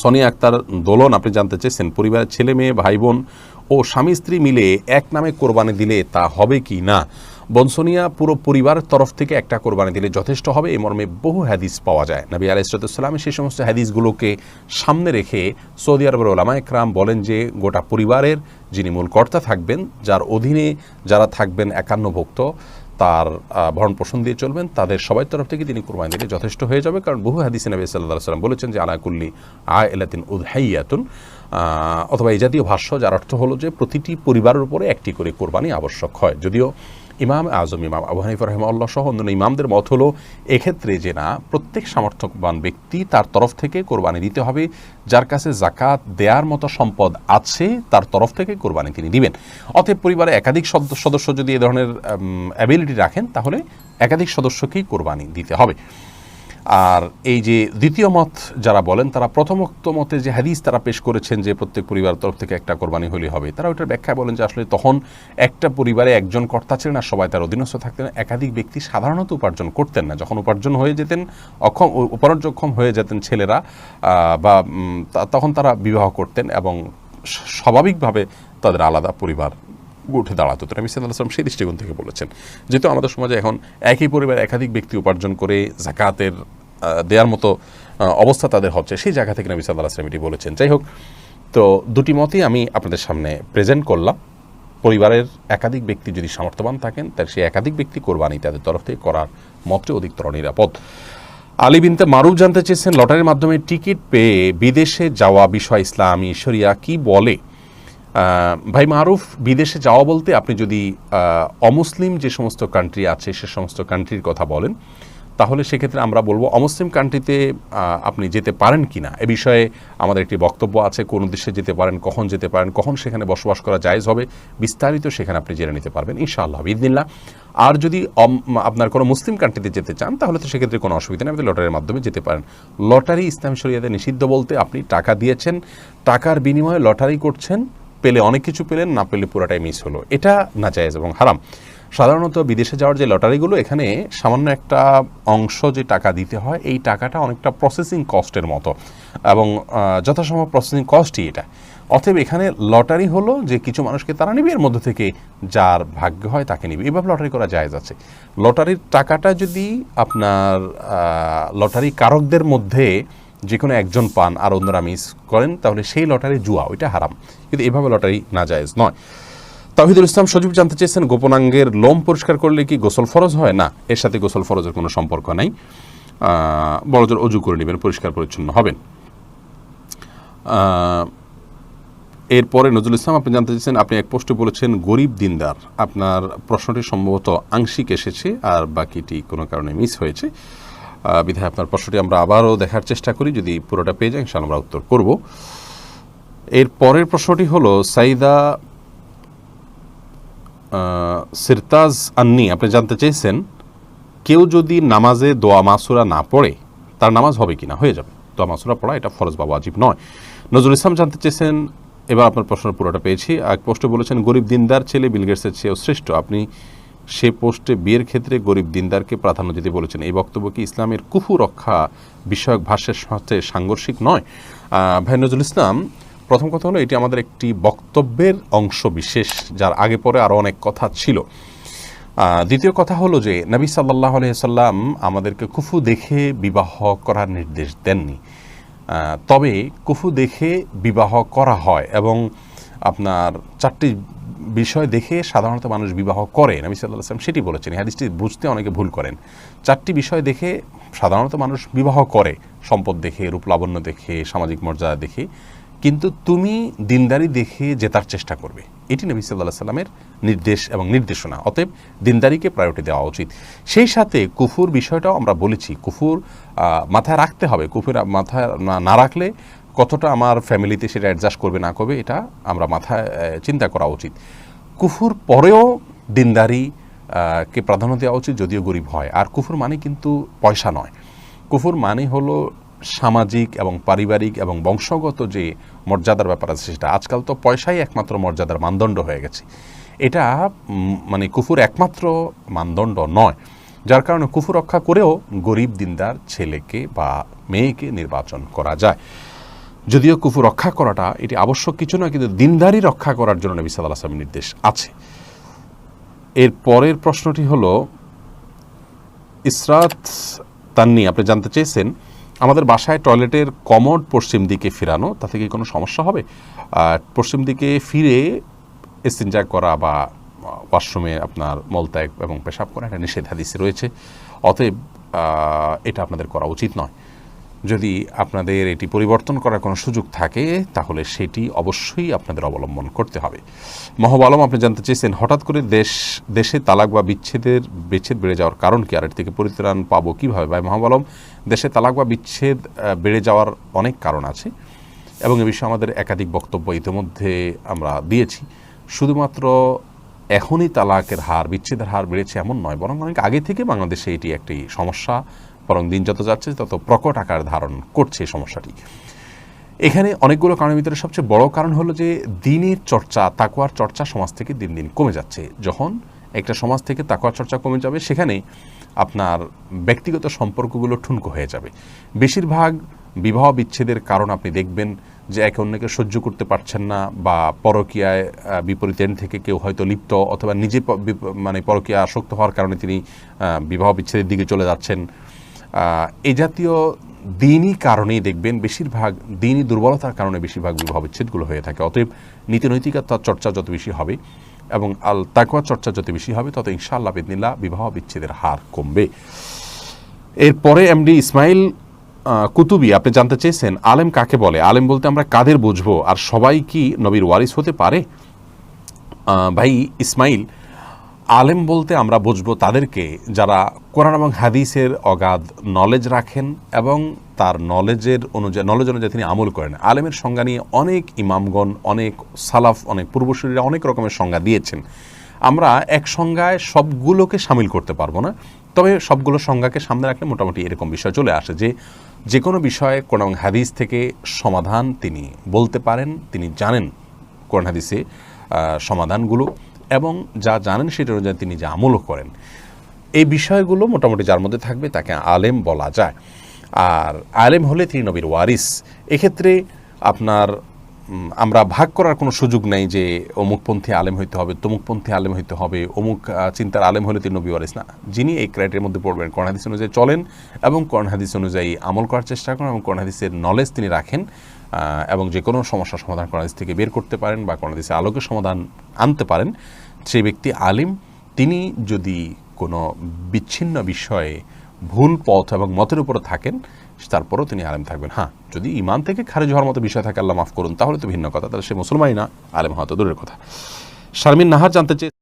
সোনিয়া আক্তার দোলন, আপনি জানতে চেয়েছেন, পরিবারের ছেলে মেয়ে ভাই বোন ও স্বামী স্ত্রী মিলে এক নামে কোরবানি দিলে তা হবে কি না? বনসোনিয়া, পুরো পরিবারের তরফ থেকে একটা কোরবানি দিলে যথেষ্ট হবে এই মর্মে বহু হাদিস পাওয়া যায়। নবী আলাইসালামের সেই সমস্ত হাদিসগুলোকে সামনে রেখে সৌদি আরবের ওলামা একরাম বলেন যে, গোটা পরিবারের যিনি মূল কর্তা থাকবেন, যার অধীনে যারা থাকবেন একান্নভুক্ত তার ভরণ পোষণ দিয়ে চলবেন। তাদের সবাই তরফ থেকে তিনি কোরবানি দিলে যথেষ্ট হয়ে যাবে। কারণ বহু হাদিসে নবী সাল্লাহ সাল্লাম বলেছেন যে আনাকুল্লি আ এলাতিন উদ্হাইয়াতুন অথবা এই জাতীয় ভাষ্য যার অর্থ হলো যে, প্রতিটি পরিবারের উপরে একটি করে কোরবানি আবশ্যক হয়। যদিও ইমাম আজম, ইমাম আবু হানিফ রহমাল্লাহ সহ অন্যান্য ইমামদের মত হলো, এক্ষেত্রে যে না, প্রত্যেক সামর্থ্যবান ব্যক্তি তার তরফ থেকে কোরবানি দিতে হবে, যার কাছে জাকাত দেয়ার মতো সম্পদ আছে, তার তরফ থেকে কোরবানি তিনি দিবেন। অতএব পরিবারে একাধিক সদস্য যদি এ ধরনের অ্যাবিলিটি রাখেন, তাহলে একাধিক সদস্যকেই কোরবানি দিতে হবে। আর এই যে দ্বিতীয় মত যারা বলেন, তারা প্রথমোক্ত মতে যে হাদিস তারা পেশ করেছেন যে প্রত্যেক পরিবারের তরফ থেকে একটা কোরবানি হলে হবে, তারা ওইটার ব্যাখ্যা বলেন যে আসলে তখন একটা পরিবারে একজন কর্তা ছিলেন আর সবাই তার অধীনস্থ থাকতেন, একাধিক ব্যক্তি সাধারণত উপার্জন করতেন না। যখন উপার্জন হয়ে যেতেন, অক্ষম উপার্জনক্ষম হয়ে যেতেন ছেলেরা বা তখন তারা বিবাহ করতেন এবং স্বাভাবিকভাবে তাদের আলাদা পরিবার উঠে দাঁড়াতো। তো সাল্লাহ আসলাম সেই দৃষ্টিকোণ থেকে বলেছেন। যেহেতু আমাদের সমাজে এখন একই পরিবার একাধিক ব্যক্তি উপার্জন করে জাকাতের দেওয়ার মতো অবস্থা তাদের হচ্ছে, সেই জায়গা থেকে নবী সাল্লাহ আসলাম এটি বলেছেন। যাই হোক, তো দুটি মতই আমি আপনাদের সামনে প্রেজেন্ট করলাম। পরিবারের একাধিক ব্যক্তি যদি সামর্থ্যবান থাকেন, তাহলে সেই একাধিক ব্যক্তি কোরবানি তাদের তরফ থেকে করার মতটি অধিকতর নিরাপদ। আলী বিনতে মারুফ জানতে চেয়েছেন, লটারির মাধ্যমে টিকিট পেয়ে বিদেশে যাওয়া বিষয় ইসলামী, শরিয়া কি বলে? ভাই মারুফ, বিদেশে যাওয়া বলতে আপনি যদি অমুসলিম যে সমস্ত কান্ট্রি আছে, সে সমস্ত কান্ট্রির কথা বলেন, তাহলে সেক্ষেত্রে আমরা বলব অমুসলিম কান্ট্রিতে আপনি যেতে পারেন কি না এ বিষয়ে আমাদের একটি বক্তব্য আছে, কোন দেশে যেতে পারেন, কখন যেতে পারেন, কখন সেখানে বসবাস করা জায়েজ হবে, বিস্তারিত সেখানে আপনি জেনে নিতে পারবেন, ইনশাআল্লাহ ইদিনিল্লাহ আর যদি আপনার কোনো মুসলিম কান্ট্রিতে যেতে চান, তাহলে তো সেক্ষেত্রে কোনো অসুবিধা নেই, আপনি লটারির মাধ্যমে যেতে পারেন। লটারি ইসলাম শরিয়াতে নিষিদ্ধ বলতে আপনি টাকা দিয়েছেন, টাকার বিনিময়ে লটারি করছেন পেলে অনেক কিছু পেলেন, না পেলে পুরোটাই মিস হলো। এটা না জায়েজ এবং হারাম। সাধারণত বিদেশে যাওয়ার যে লটারিগুলো, এখানে সামান্য একটা অংশ যে টাকা দিতে হয়, এই টাকাটা অনেকটা প্রসেসিং কস্টের মতো। এবং যথাসম্ভব প্রসেসিং কস্টই এটা। অতএব এখানে লটারি হলো যে কিছু মানুষকে তারা নিবে, এর মধ্যে থেকে যার ভাগ্য হয় তাকে নিবে। এভাবে লটারি করা জায়েজ আছে। লটারির টাকাটা যদি আপনার লটারি কারকদের মধ্যে যে কোনো একজন পান আর অন্যরা মিস করেন, তাহলে সেই লটারি জুয়া, ওইটা হারাম। কিন্তু এভাবে লটারি না জায়েজ নয়। তাহিদুল ইসলাম সজীব জানতে চেয়েছেন, গোপনাঙ্গের লোম পরিষ্কার করলে কি গোসল ফরজ হয়? না, এর সাথে গোসল ফরজের কোনো সম্পর্ক নাই। বড়জোর অজু করে নেবেন, পরিষ্কার পরিচ্ছন্ন হবেন। এরপরে নজরুল ইসলাম, আপনি জানতে চাইছেন আপনি এক পোস্টে বলেছেন, গরিব দিনদার, আপনার প্রশ্নটি সম্ভবত আংশিক এসেছে আর বাকিটি কোনো কারণে মিস হয়েছে। বিধায় আপনার প্রশ্নটি আমরা আবারও দেখার চেষ্টা করি। যদি পুরোটা পেয়ে যাই ইনশাআল্লাহ আমরা উত্তর করব। এর পরের প্রশ্নটি হলো, সাইদা সিরতাজ আন্নি, আপনি জানতে চেয়েছেন, কেউ যদি নামাজে দোয়া মাসুরা না পড়ে, তার নামাজ হবে কি না হয়ে যাবে। দোয়া মাসুরা পড়া, এটা ফরজ বা ওয়াজিব নয়। নজরুল ইসলাম জানতে চেয়েছেন, এবার আপনার প্রশ্ন পুরোটা পেয়েছি। এক পোস্টে বলেছেন, গরিব দিনদার ছেলে বিলগেটসের চেয়েও শ্রেষ্ঠ। আপনি সে পোস্টে বিয়ের ক্ষেত্রে গরিব দিনদারকে প্রাধান্য দিতে বলেছেন। এই বক্তব্য কি ইসলামের কুফু রক্ষা বিষয়ক ভাষ্যের সাথে সাংঘর্ষিক নয়? ভাই নজরুল ইসলাম, প্রথম কথা হলো, এটি আমাদের একটি বক্তব্যের অংশ বিশেষ, যার আগে পরে আরও অনেক কথা ছিল। দ্বিতীয় কথা হলো যে, নবী সাল্লাহ সাল্লাম আমাদেরকে কুফু দেখে বিবাহ করার নির্দেশ দেননি। তবে কুফু দেখে বিবাহ করা হয় এবং আপনার চারটি বিষয় দেখে সাধারণত মানুষ বিবাহ করে নবী সাল্লাহ সাল্লাম সেটি বলেছেন। হাদিসটি বুঝতে অনেকে ভুল করেন। চারটি বিষয় দেখে সাধারণত মানুষ বিবাহ করে। সম্পদ দেখে রূপলাবণ্য দেখে, সামাজিক মর্যাদা দেখে। কিন্তু তুমি দিনদারি দেখে জেতার চেষ্টা করবে। এটি নবী সাল্লাহ সাল্লামের নির্দেশ এবং নির্দেশনা। অতএব দিনদারিকে প্রায়োরিটি দেওয়া উচিত। সেই সাথে কুফুর বিষয়টাও আমরা বলেছি। কুফুর মাথায় রাখতে হবে। কুফুর মাথায় না রাখলে কতটা আমার ফ্যামিলিতে সেটা অ্যাডজাস্ট করবে না করবে, এটা আমরা মাথায় চিন্তা করা উচিত। কুফুর পরেও দিনদারি কে প্রাধান্য দেওয়া উচিত যদিও গরিব হয়। আর কুফুর মানে কিন্তু পয়সা নয়। কুফুর মানে হলো সামাজিক এবং পারিবারিক এবং বংশগত যে মর্যাদার ব্যাপার আছে সেটা। আজকাল তো পয়সাই একমাত্র মর্যাদার মানদণ্ড হয়ে গেছে। এটা মানে কুফুর একমাত্র মানদণ্ড নয়। যার কারণে কুফু রক্ষা করেও গরিব দিনদার ছেলেকে বা মেয়েকে নির্বাচন করা যায়। যদিও কুফু রক্ষা করাটা এটি আবশ্যক কিছু নয়, কিন্তু দিনদারি রক্ষা করার জন্য নবী সাল্লাহ আসলামের নির্দেশ আছে। এর পরের প্রশ্নটি হলো, ইসরাত তান্নি, আপনি জানতে চেয়েছেন, আমাদের বাসায় টয়লেটের কমোড পশ্চিম দিকে ফেরানো, তাতে কি কোনো সমস্যা হবে? পশ্চিম দিকে ফিরে ইস্তিনজা করা বা ওয়াশরুমে আপনার মলত্যাগ এবং পেশাব করা, এটা নিষেধাদিসে রয়েছে। অতএব এটা আপনাদের করা উচিত নয়। যদি আপনাদের এটি পরিবর্তন করার কোনো সুযোগ থাকে, তাহলে সেটি অবশ্যই আপনাদের অবলম্বন করতে হবে। মহব আলম, আপনি জানতে চেয়েছেন, হঠাৎ করে দেশ, দেশে তালাক বা বিচ্ছেদের, বিচ্ছেদ বেড়ে যাওয়ার কারণ কি? আর এর থেকে পরিত্রাণ পাবো কীভাবে? ভাই, মহব আলম, দেশে তালাক বা বিচ্ছেদ বেড়ে যাওয়ার অনেক কারণ আছে এবং এ বিষয়ে আমাদের একাধিক বক্তব্য ইতিমধ্যে আমরা দিয়েছি। শুধুমাত্র এখনই তালাকের হার, বিচ্ছেদের হার বেড়েছে এমন নয়, বরং অনেক আগে থেকে বাংলাদেশে এটি একটি সমস্যা বরং দিন যত যাচ্ছে, তত প্রকট আকার ধারণ করছে এই সমস্যাটি। এখানে অনেকগুলো কারণের ভিতরে সবচেয়ে বড় কারণ হলো যে, দিনের চর্চা তাকুয়ার চর্চা সমাজ থেকে দিন দিন কমে যাচ্ছে। যখন একটা সমাজ থেকে তাকুয়ার চর্চা কমে যাবে, সেখানে আপনার ব্যক্তিগত সম্পর্কগুলো ঠুনকো হয়ে যাবে। বেশিরভাগ বিবাহ বিচ্ছেদের কারণ আপনি দেখবেন যে, একে অন্যকে সহ্য করতে পারছেন না বা পরকীয়ায় বিপরীত এন্ড থেকে কেউ হয়তো লিপ্ত অথবা নিজে মানে পরকীয়া আসক্ত হওয়ার কারণে তিনি বিবাহ বিচ্ছেদের দিকে চলে যাচ্ছেন। এই জাতীয় দিনই কারণেই দেখবেন বেশিরভাগ দিনই দুর্বলতার কারণে বেশিরভাগ বিবাহ বিচ্ছেদগুলো হয়ে থাকে। অতএব নীতি নৈতিকতার চর্চা যত বেশি হবে এবং আল তাকুয়া চর্চা যত বেশি হবে, তত ইনশাআল্লাহ বেদনিল্লাহ বিবাহ বিচ্ছেদের হার কমবে। এরপরে এমডি ইসমাইল কুতুবি, আপনি জানতে চেয়েছেন, আলেম কাকে বলে? আলেম বলতে আমরা কাদের বুঝব? আর সবাই কি নবীর ওয়ারিস হতে পারে? ভাই ইসমাইল আলেম বলতে আমরা বুঝব তাদেরকে যারা কোরআন এবং হাদিসের অগাধ নলেজ রাখেন এবং তার নলেজের অনুযায়ী নলেজ অনুযায়ী তিনি আমল করেন। আলেমের সংজ্ঞা নিয়ে অনেক ইমামগণ, অনেক সালাফ, অনেক পূর্বসূরীরা অনেক রকমের সংজ্ঞা দিয়েছেন। আমরা এক সংজ্ঞায় সবগুলোকে সামিল করতে পারব না, তবে সবগুলো সংজ্ঞাকে সামনে রাখলে মোটামুটি এরকম বিষয় চলে আসে যে যে কোনো বিষয়ে কোন হাদিস থেকে সমাধান তিনি বলতে পারেন, তিনি জানেন কোরআন হাদিসে সমাধানগুলো। এবং যা জানেন সেটা অনুযায়ী তিনি যা আমলও করেন। এই বিষয়গুলো মোটামুটি যার মধ্যে থাকবে তাকে আলেম বলা যায়। আর আলেম হলে তিনি নবীর ওয়ারিস। এক্ষেত্রে আপনার আমরা ভাগ করার কোনো সুযোগ নেই যে অমুকপন্থী আলেম হইতে হবে, তমুকপন্থী আলেম হইতে হবে, অমুক চিন্তার আলেম হলে তিনি নবী ওয়ারিস না। যিনি এই ক্রাইটেরিয়ার মধ্যে পড়বেন, কোরআন হাদিস অনুযায়ী চলেন এবং হাদিস অনুযায়ী আমল করার চেষ্টা করেন এবং কোরআন হাদিসের নলেজ তিনি রাখেন। এবং যে কোনো সমস্যার সমাধান কোরআন থেকে বের করতে পারেন বা কোরআন হাদিসের আলোকে সমাধান আনতে পারেন, সেই ব্যক্তি আলিম। তিনি যদি কোনো বিচ্ছিন্ন বিষয়ে ভুল পথ এবং মতের উপরে থাকেন, তারপরও তিনি আলেম থাকবেন। হ্যাঁ যদি ইমান থেকে খারিজ হওয়ার মতো বিষয় থাকে, আল্লাহ মাফ করুন, তাহলে তো ভিন্ন কথা। তাহলে সে মুসলমানই না, আলেম হওয়া তো দূরের কথা। শারমিন নাহার জানতে চেয়ে